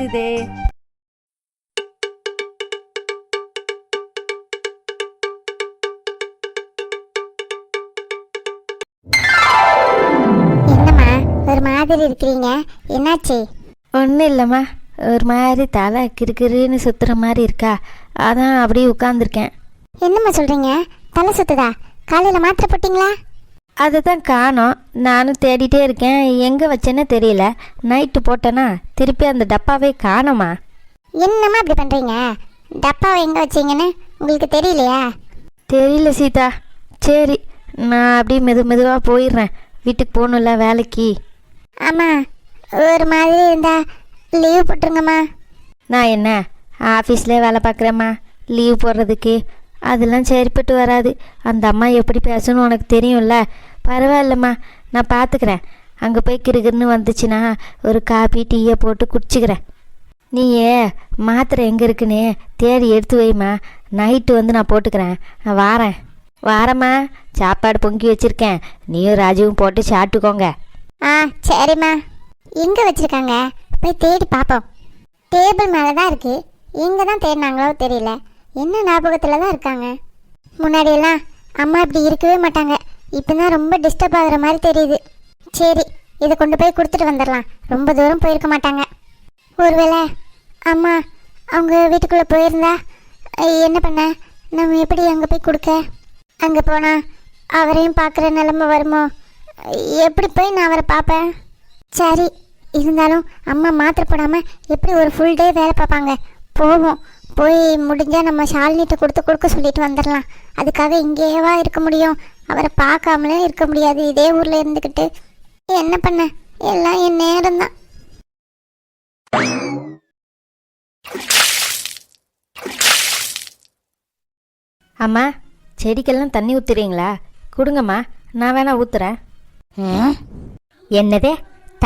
பேசுதே. என்னம்மா ஒரு மாதிரி இருக்கிறீங்க? என்னாச்சு? ஒன்றும் இல்லைம்மா. ஒரு மாதிரி தலை கிறுகிறுன்னு சுற்றுற மாதிரி இருக்கா. அதான் அப்படியே உட்காந்துருக்கேன் என்னம்மா சொல்றீங்க? தலை சுத்துதா? காலையில மாத்திரை போட்டீங்களா? அதை தான் காணோம். நானும் தேடிட்டே இருக்கேன். எங்கே வச்சேன்னே தெரியல. நைட்டு போட்டேன்னா திருப்பி அந்த டப்பாவே காணோமா? என்னம்மா இப்படி பண்றீங்க? டப்பாவை எங்க வச்சீங்கன்னு உங்களுக்கு தெரியலையா? தெரியல சீதா. சரி நான் அப்படியே மெது மெதுவாக போயிடுறேன். வீட்டுக்கு போகணும்ல வேலைக்கு. ஆமா ஒரு மாதிரி இருந்தா லீவ் போட்டுருங்கம்மா. நான் என்ன ஆஃபீஸ்லேயே வேலை பார்க்குறேம்மா. லீவ் போடுறதுக்கு அதெல்லாம் சரிப்பட்டு வராது. அந்த அம்மா எப்படி பேசணும் உனக்கு தெரியும்ல? பரவாயில்லம்மா நான் பார்த்துக்கிறேன். அங்கே போய் கிறுகிறுன்னு வந்துச்சுன்னா ஒரு காபி டீயை போட்டு குடிச்சிக்கிறேன். நீயே மாத்திரை எங்கே இருக்குன்னு தேடி எடுத்து வைம்மா. நைட்டு வந்து நான் போட்டுக்கிறேன். நான் வாரேன். வாரம்மா சாப்பாடு பொங்கி வச்சுருக்கேன். நீயும் ராஜுவும் போட்டு சாப்பிட்டுக்கோங்க. ஆ சரிம்மா. எங்கே வச்சுருக்காங்க? போய் தேடி பார்ப்போம் டேபிள் மேலே தான் இருக்குது இங்கே தான் தேடினாங்களோ தெரியல. என்ன ஞாபகத்தில் தான் இருக்காங்க? முன்னாடியெல்லாம் அம்மா இப்படி இருக்கவே மாட்டாங்க. இப்போ தான் ரொம்ப டிஸ்டர்ப் ஆகுற மாதிரி தெரியுது. சரி இதை கொண்டு போய் கொடுத்துட்டு வந்துடலாம். ரொம்ப தூரம் போயிருக்க மாட்டாங்க. ஒருவேளை அம்மா அவங்க வீட்டுக்குள்ளே போயிருந்தா என்ன பண்ண? நம்ம எப்படி அங்கே போய் கொடுக்க? அங்கே போனால் அவரையும் பார்க்குற நிலமை வருமோ? எப்படி போய் நான் அவரை பார்ப்பேன்? சரி இருந்தாலும் அம்மா மாத்திரை போடாமல் எப்படி ஒரு ஃபுல் டே வேலை பார்ப்பாங்க? போவோம். போய் முடிஞ்சால் நம்ம ஷாலினிட்ட கொடுத்து கொடுக்க சொல்லிட்டு வந்துடலாம். அதுக்காக இங்கேயேவா இருக்க முடியும்? அவரை பார்க்காமலே இருக்க முடியாது. இதே ஊரில் இருந்துக்கிட்டு என்ன பண்ண? எல்லாம் என் நேரம்தான். அம்மா செடிக்கெல்லாம் தண்ணி ஊற்றுறீங்களா கொடுங்கம்மா. நான் வேணா ஊற்றுறேன்? என்னது?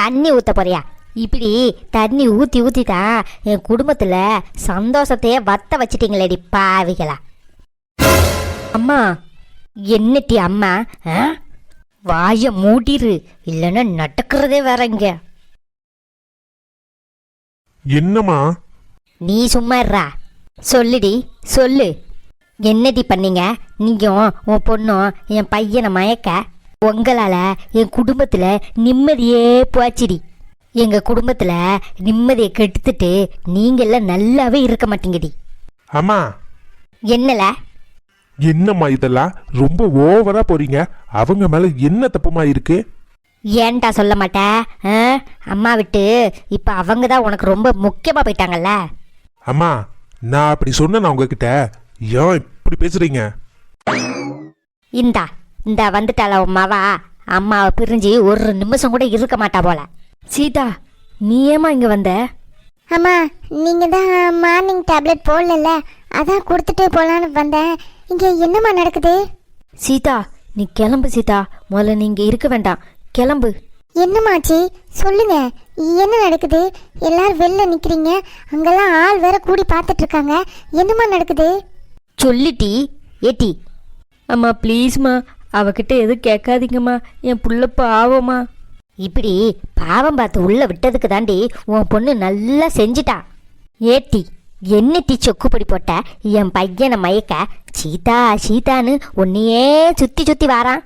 தண்ணி ஊத்த போறியா? இப்படி தண்ணி ஊத்தி ஊத்தி தான் என் குடும்பத்துல சந்தோஷத்தையே வத்த வச்சிட்டீங்களேடி பாவிகளா. அம்மா என்னட்டி அம்மா? வாய மூடிரு இல்லைன்னா நடக்கிறதே வேற இங்க. என்னம்மா? நீ சும்மா சொல்லுடி சொல்லு. என்னடி பண்ணீங்க? நீயும் உன் பொண்ணும் என் பையனை மயக்க. உங்களால என் குடும்பத்துல நிம்மதியே போச்சுடி. எங்க குடும்பத்துல நிம்மதியை கெடுத்துட்டு நீங்க எல்லாம் நல்லாவே இருக்க மாட்டீங்கடி. அம்மா. என்னல? என்னம்மா இதெல்லாம்? ரொம்ப ஓவரா போறீங்க. அவங்க மேல என்ன தப்புமா இருக்கு? ஏன்டா சொல்ல மாட்ட? ஆ? அம்மா விட்டு இப்ப அவங்க தான் உனக்கு ரொம்ப முக்கியமா போயிட்டாங்கல்ல? அம்மா நான் அப்படி சொன்னேன் உங்ககிட்ட? ஏன் இப்படி பேசுறீங்க? இந்தா இந்த வந்துட்டால உன் மவா? அம்மாவை பிரிஞ்சு ஒரு நிமிஷம் கூட இருக்க மாட்டா போல. சீதா நீ ஏம்மா இங்கே வந்த? அம்மா நீங்கள் தான் மார்னிங் டேப்லெட் போடல அதான் கொடுத்துட்டு போகலான்னு வந்தேன். இங்கே என்னம்மா நடக்குது? சீதா நீ கிளம்பு சீதா. முதல்ல நீ இங்கே இருக்க வேண்டாம். கிளம்பு. என்னமாச்சு சொல்லுங்க என்ன நடக்குது? எல்லாரும் வெளில நிக்கிறீங்க. அங்கெல்லாம் ஆள் வேற கூடி பார்த்துட்டு இருக்காங்க என்னம்மா நடக்குது? சொல்லிட்டி ஏட்டி. அம்மா ப்ளீஸ்மா அவகிட்ட எதுவும் கேட்காதீங்கம்மா. என் புள்ள பாவம்மா. இப்படி பாவம் பார்த்து உள்ளே விட்டதுக்கு தாண்டி உன் பொண்ணு நல்லா செஞ்சிட்டா. ஏட்டி என்னட்டி டீ சொக்குப்படி போட்ட? என் பையனை மயக்க சீதா சீதான்னு உன்னையே சுற்றி சுற்றி வாரான்.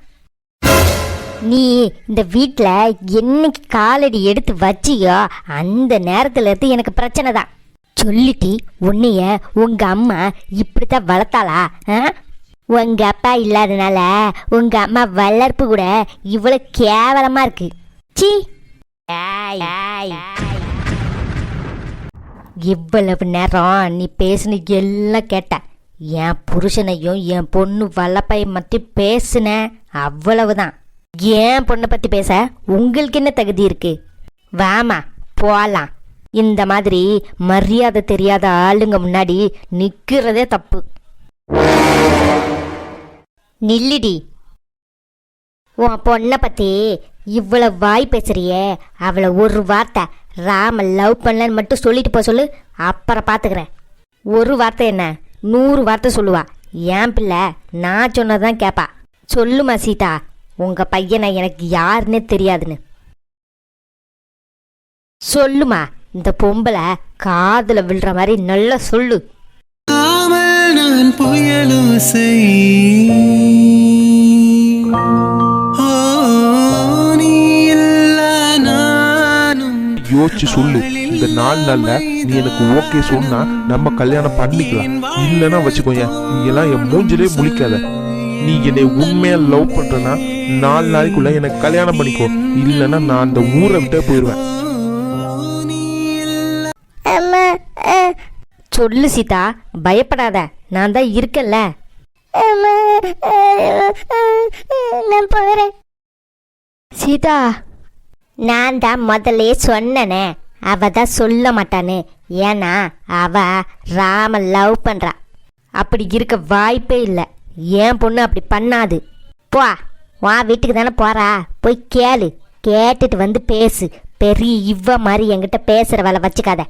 நீ இந்த வீட்டில் என்னைக்கு காலடி எடுத்து வச்சியோ அந்த நேரத்தில் இருந்து எனக்கு பிரச்சனை தான். சொல்லிட்டி உன்னைய உங்கள் அம்மா இப்படித்தான் வளர்த்தாளா? ஆ? உங்கள் அப்பா இல்லாதனால உங்கள் அம்மா வளர்ப்பு கூட இவ்வளோ கேவலமாக இருக்குது சீ. இவ்வளவு நேரம் நீ பேசுன எல்லாம் கேட்டேன். என் புருஷனையும் என் பொண்ணு வளப்பையும் பற்றி பேசுனேன். அவ்வளவுதான். ஏன் பொண்ணை பற்றி பேச உங்களுக்கு என்ன தகுதி இருக்கு? வாமா போலாம். இந்த மாதிரி மரியாதை தெரியாத ஆளுங்க முன்னாடி நிக்கிறதே தப்பு. நில்லுடி. உன் பொண்ணை பத்தி இவ்வளவு வாய் பேசுறியே? அவளை ஒரு வார்த்தை ராம லவ் பண்ணலன்னு மட்டும் சொல்லிட்டு போ சொல்லு அப்புறம் பார்த்துக்கிறேன் ஒரு வார்த்தை என்ன? நூறு வார்த்தை சொல்லுவா. என் பிள்ளை? நான் சொன்னதான் கேட்பா சொல்லுமா சீதா உங்க பையனை எனக்கு யாருன்னே தெரியாதுன்னு. சொல்லுமா இந்த பொம்பளை காதுல விழுற மாதிரி நல்லா சொல்லு. புயலும் நான் யோசிச்சு சொல்லு. இந்த நாலு நாள்ல நீ எனக்கு ஓகே சொன்னா நம்ம கல்யாணம் பண்ணிக்கலாம். இல்லைன்னா வச்சுக்கோங்க நீ எல்லாம் என் மூஞ்சிலே முழிக்காத. நீ என்னை உண்மையா லவ் பண்றனா நாலு நாளைக்குள்ள எனக்கு கல்யாணம் பண்ணிக்கோ. இல்லைன்னா நான் அந்த ஊரை விட்டே போயிடுவேன் சொல்லு சீதா பயப்படாத. நான் தான் இருக்கேன்ல. நான் போகிறேன் சீதா. நான் தான் முதல்ல சொன்னனே. அவ தான் சொல்ல மாட்டானே ஏன்னா அவ ராம லவ் பண்றா. அப்படி இருக்க வாய்ப்பே இல்லை. ஏன் பொண்ணு அப்படி பண்ணாது. போ வா வீட்டுக்கு தானே போறா. போய் கேளு. கேட்டுட்டு வந்து பேசு. பெரிய இவ்வ மாதிரி என்கிட்ட பேசுற வேலை வச்சுக்காத.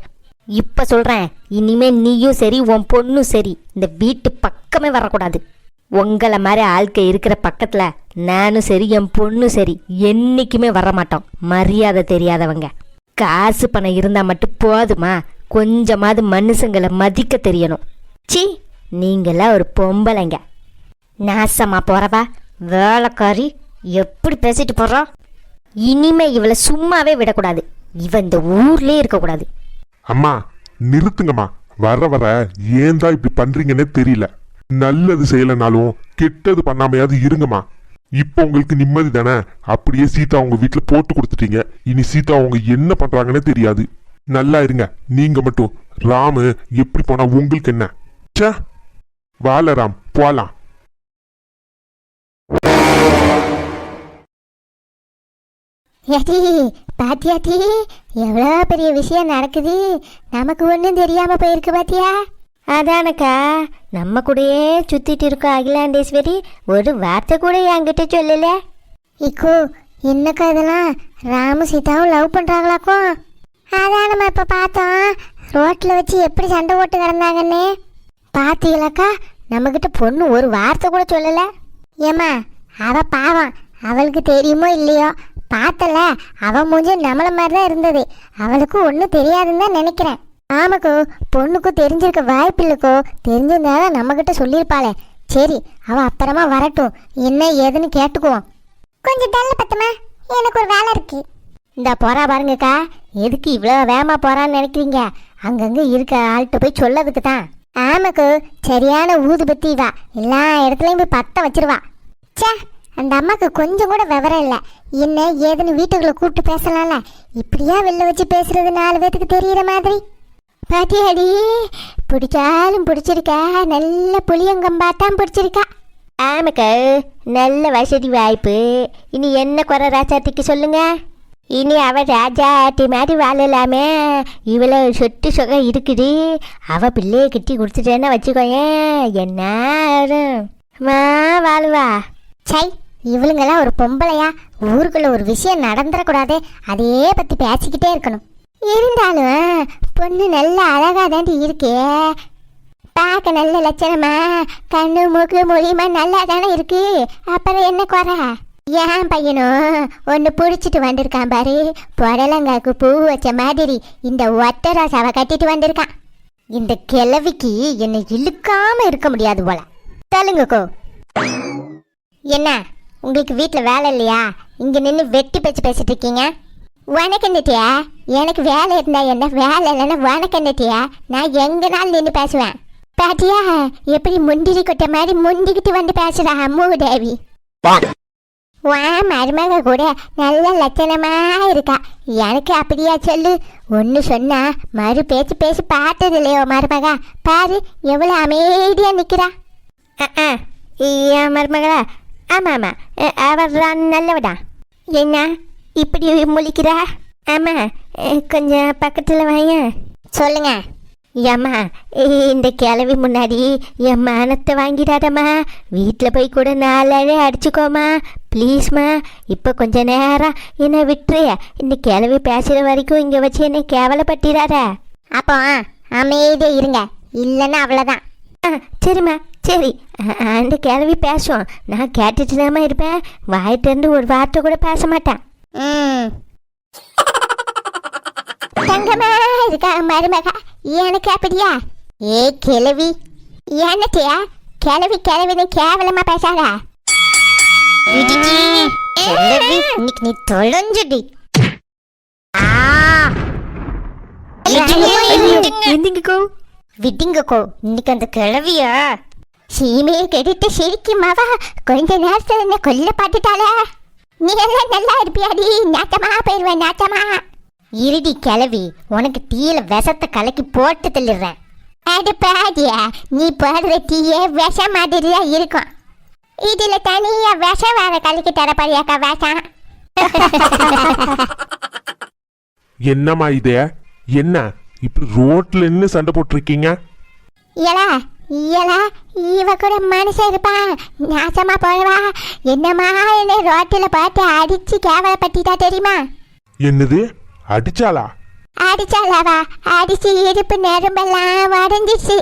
இப்ப சொல்றேன். இனிமே நீயும் சரி உன் பொண்ணும் சரி. இந்த வீட்டு பக்கமே வரக்கூடாது. உங்களை மாதிரி ஆள்கை இருக்கிற பக்கத்தில் நானும் சரி என் பொண்ணும் சரி என்னைக்குமே வர மாட்டோம் மரியாதை தெரியாதவங்க. காசு பணம் இருந்தால் மட்டும் போதுமா? கொஞ்சமாவது மனுஷங்களை மதிக்க தெரியணும். சி நீங்களாம் ஒரு பொம்பளைங்க. நாசமாக போகிறவா வேலைக்காரி எப்படி பேசிட்டு போகிறோம் இனிமே இவளை சும்மாவே விடக்கூடாது. இவன் இந்த ஊர்லேயே இருக்கக்கூடாது. அம்மா நிறுத்துங்கம்மா. வர வர ஏன் தான் இப்படி பண்ணுறீங்கன்னே தெரியல. நல்லது செய்யலைனாலும் கெட்டது பண்ணாமையாவது இருங்கம்மா. இப்போ உங்களுக்கு நிம்மதி தானே? அப்படியே சீதா உங்க வீட்டுல போட்டு கொடுத்துட்டீங்க. இனி சீதா அவங்க என்ன பண்றாங்கன்னே தெரியாது. நல்லா இருங்க. நீங்க மட்டும். ராமு எப்படி போனா உங்களுக்கு என்ன? சே வாழ ராம் போலாம். ஏடி பாத்தியாட்டி எவ்வளோ பெரிய விஷயம் நடக்குது. நமக்கு ஒன்றும் தெரியாம போயிருக்கு பாத்தியா? அதானக்கா நம்ம கூடயே சுத்திட்டு இருக்க அகிலாண்டேஸ்வரி ஒரு வார்த்தை கூட என்கிட்ட சொல்லல. இக்கோ என்னக்கா இதெல்லாம்? ராமு சீதாவும் லவ் பண்றாங்களாக்கும் அதான் நம்ம இப்ப பார்த்தோம். ரோட்ல வச்சு எப்படி சண்டை போட்டு கிடந்தாங்கன்னு? பாத்தீங்களாக்கா நம்மகிட்ட பொண்ணு ஒரு வார்த்தை கூட சொல்லல. ஏம்மா அவ பாவம். அவளுக்கு தெரியுமோ இல்லையோ? பார்த்தல அவ மூஞ்சி நம்மள மாதிரி தான் இருந்தது. அவளுக்கு ஒன்றும் தெரியாதுன்னு தான் நினைக்கிறேன். ஆமாக்கோ பொண்ணுக்கும் தெரிஞ்சிருக்க வாய்ப்பு இல்லைக்கோ தெரிஞ்சிருந்தாலும் நம்மகிட்ட சொல்லியிருப்பாளே. சரி அவள் அப்புறமா வரட்டும். என்ன ஏதுன்னு கேட்டுக்குவோம். கொஞ்சம் டல்ல பத்துமா? எனக்கு ஒரு வேலை இருக்கு. இந்த போறா பாருங்கக்கா. எதுக்கு இவ்வளோ வேகமா போறான்னு நினைக்கிறீங்க? அங்கங்கே இருக்க ஆள்கிட்ட போய் சொல்லதுக்கு தான். ஆமாக்கு சரியான ஊதுபத்தி வா எல்லா இடத்துலையும் போய் பத்த வச்சிருவா. சே அந்த அம்மாக்கு கொஞ்சம் கூட விவரம் இல்லை. என்ன ஏதுன்னு வீட்டுக்குள்ள கூப்பிட்டு பேசலாம்ல. இப்படியா வெளில வச்சு பேசுறது நாலு பேத்துக்கு தெரியுற மாதிரி. பாத்தியாடி பிடிச்சாலும் பிடிச்சிருக்கா? நல்ல புளியங்கம்பாத்தான் பிடிச்சிருக்கா. ஆமாக்கா நல்ல வசதி வாய்ப்பு. இனி என்ன குறை ராஜாத்திக்கு சொல்லுங்க? இனி அவ ராஜாட்டி மாதிரி வாழலாமே. இவ்வளோ சொட்டு சுகம் இருக்குது. அவ பிள்ளைய கட்டி கொடுத்துட்டேன்னா வச்சுக்கோயேன் என்ன? மா வாழுவா. சை இவளுங்கெல்லாம் ஒரு பொம்பளையா? ஊருக்குள்ள ஒரு விஷயம் நடந்துடக்கூடாது. அதையே பத்தி பேசிக்கிட்டே இருக்கணும். இருந்தாலும் பொண்ணு நல்ல அழகாக தாண்டி இருக்கே. பார்க்க நல்ல லட்சணமா கண்ணு மூக்கு மொழியுமா நல்லா தானே இருக்கு. அப்புறம் என்ன குறை? ஏன் பையனும் ஒன்று பிடிச்சிட்டு வந்திருக்கான் பாரு. புடலங்காக்கு பூ வச்ச மாதிரி இந்த ஒட்ட ராசாவை கட்டிட்டு வந்திருக்கான். இந்த கிழவிக்கு என்னை இழுக்காம இருக்க முடியாது போல. சொல்லுங்கக்கோ என்ன உங்களுக்கு வீட்டில் வேலை இல்லையா? இங்கே நின்று வெட்டி பேச்சு பேசிட்டு இருக்கீங்க? உனக்கு என்னட்டியா எனக்கு வேலை இருந்தா என்ன? வேலை இல்லைன்னா உனக்கு என்னட்டியா நான் எங்கனாலும் நின்று பேசுவேன். பாட்டியா எப்படி முந்திரி கொட்ட மாதிரி முந்திக்கிட்டு வந்து பேசுறா அம்மு தேவி வா மருமக கூட நல்ல லட்சணமா இருக்கா. எனக்கு அப்படியா சொல்லு. ஒன்று சொன்னா மறு பேச்சு பேசி பார்த்தது இல்லையோ மருமகா? பாரு எவ்வளோ அமைதியா நிற்கிறா என் மருமகளா. ஆமாம் ஆமாம் அவர் நல்லவடா. என்ன? இப்படி முழிக்கிறா ஆமா கொஞ்சம் பக்கத்தில் வாயேன் சொல்லுங்க. ஏம்மா இந்த கிளவி முன்னாடி என் மானத்தை வாங்கிடாதம்மா. வீட்டில் போய் கூட நாலாவே அடிச்சுக்கோமா ப்ளீஸ்மா இப்போ கொஞ்ச நேரம் என்னை விட்டுறிய இந்த கிளவி பேசுகிற வரைக்கும் இங்கே வச்சு என்னை கேவலப்பட்டிடாத அப்போ அமைதியாக இருங்க. இல்லைன்னா அவ்வளோதான் ஆ சரிம்மா சரி. அந்த கிளவி பேசுவோம் நான் கேட்டுட்டு தான்மா இருப்பேன். வாயிட்டிருந்து ஒரு வார்த்தை கூட பேச மாட்டேன். தங்கமா இருக்கா மருமகா எனக்கு அப்படியா? ஏ கிழவி என்னத்தியா கிழவி கிழவின்னு கேவலமா பேசாதா. இன்னைக்கு நீ தொலைஞ்சுடி. விடுங்கக்கோ இன்னைக்கு அந்த கிழவிய? சீமையை கெடுத்து சிரிக்குமாவா? கொஞ்ச நேரத்துல என்ன கொல்ல பாட்டுட்டாளே நீ எல்லாம் நல்லா இருப்பியாடி நாட்டமா போயிருவேன் நாட்டமா இருடி கிழவி உனக்கு டீல விஷத்தை கலக்கி போட்டு தள்ளிடுறேன். அது பாதியா நீ போடுற டீயே விஷ மாதிரியா இருக்கும். இதுல தனியா விஷம் வேற கலக்கி தரப்படியாக்கா விஷம் என்னம்மா இது? என்ன? இப்படி ரோட்ல நின்று சண்டை போட்டிருக்கீங்க? இயலா இயலா இவ கூட மனுஷன் இருப்பான். நாசமா போறவா என்னம்மா என்ன ரோட்டில் பார்த்து அடிச்சு கேவலப்பட்டிட்டா தெரியுமா? என்னது? அடிச்சாளா? அடிச்சாலாவா அடிச்சு இடுப்பு நெரும்பெல்லாம் உடஞ்சிச்சு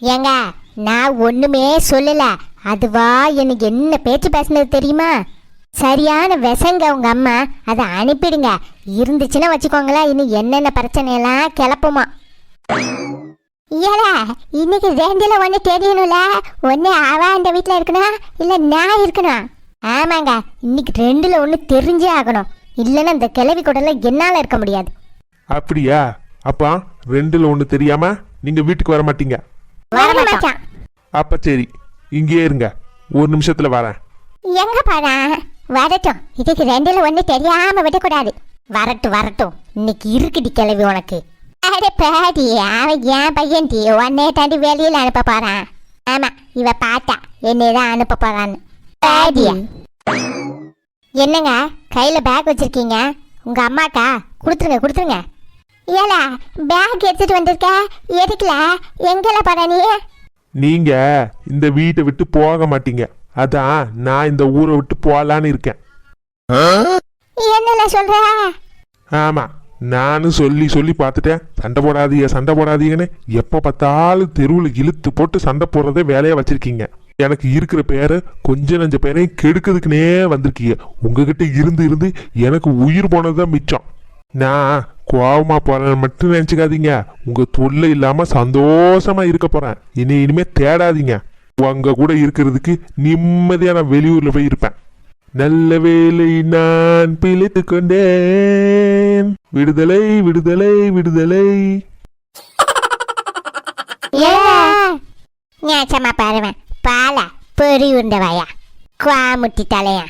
ஏங்க நான் ஒண்ணுமே சொல்லல. அதுவா எனக்கு என்ன பேச்சு பேசுனது தெரியுமா? சரியான விசங்க உங்க அம்மா. அதை அனுப்பிடுங்க. இருந்துச்சுன்னா வச்சுக்கோங்களேன். இன்னும் என்னென்ன பிரச்சனையெல்லாம் கிளப்புமா? ஏலா இன்னைக்கு ரெண்டுல ஒன்று தெரியணும்ல? ஒன்று அவ அந்த வீட்டில் இருக்கணும்? இல்லை நான் இருக்கணும்? ஆமாங்க இன்னைக்கு ரெண்டுல ஒன்று தெரிஞ்சே ஆகணும். இல்லைன்னா இந்த கிளவி கூடலாம் என்னால் இருக்க முடியாது. அப்படியா? அப்பா ரெண்டுல ஒன்று தெரியாம நீங்க வீட்டுக்கு வர மாட்டீங்க? வர மாட்டான். அப்ப சரி இங்கேயே இருங்க. ஒரு நிமிஷத்துல வரேன். எங்க போறா வரட்டும். இதுக்கு ரெண்டுல ஒன்று தெரியாம விடக்கூடாது. வரட்டும் வரட்டும். இன்னைக்கு இருக்குடி கிளவி உனக்கு. அட பாடி அவன் என் பையன் டி உன்னே தாண்டி வெளியில அனுப்ப போறான். ஆமா இவ பார்த்தா என்னை தான் அனுப்ப போறான்னு. பாடியா? என்னங்க கையில பேக் வச்சிருக்கீங்க? உங்க அம்மாக்கா கொடுத்துருங்க கொடுத்துருங்க. ஏலா பேக் எடுத்துட்டு வந்திருக்க? எதுக்குல எங்கல போற நீ? நீங்க இந்த வீட்டை விட்டு போக மாட்டீங்க. அதான் நான் இந்த ஊரை விட்டு போகலான்னு இருக்கேன். என்னல சொல்ற? ஆமா நானும் சொல்லி சொல்லி பார்த்துட்டேன். சண்டை போடாதீங்க சண்டை போடாதீங்கன்னு எப்போ பார்த்தாலும் தெருவில் இழுத்து போட்டு சண்டை போடுறதே வேலையாக வச்சுருக்கீங்க. எனக்கு இருக்கிற பேரை கொஞ்ச நஞ்ச பேரையும் கெடுக்கிறதுக்குனே வந்திருக்கீங்க. உங்ககிட்ட இருந்து இருந்து எனக்கு உயிர் போனது தான் மிச்சம். நான் கோபமாக போறேன்னு மட்டும் நினச்சிக்காதீங்க. உங்கள் தொல்லை இல்லாமல் சந்தோஷமாக இருக்க போகிறேன் இனி இனிமேல் தேடாதீங்க. உங்கள் கூட இருக்கிறதுக்கு நிம்மதியாக நான் வெளியூரில் போய் இருப்பேன். நல்ல வேலை நான் பிழைத்து கொண்டேன். விடுதலை விடுதலை விடுதலை. ஞாச்சமா பாருவேன் பாலா பொறி உண்டவாயா? குவாமுட்டி தலையா?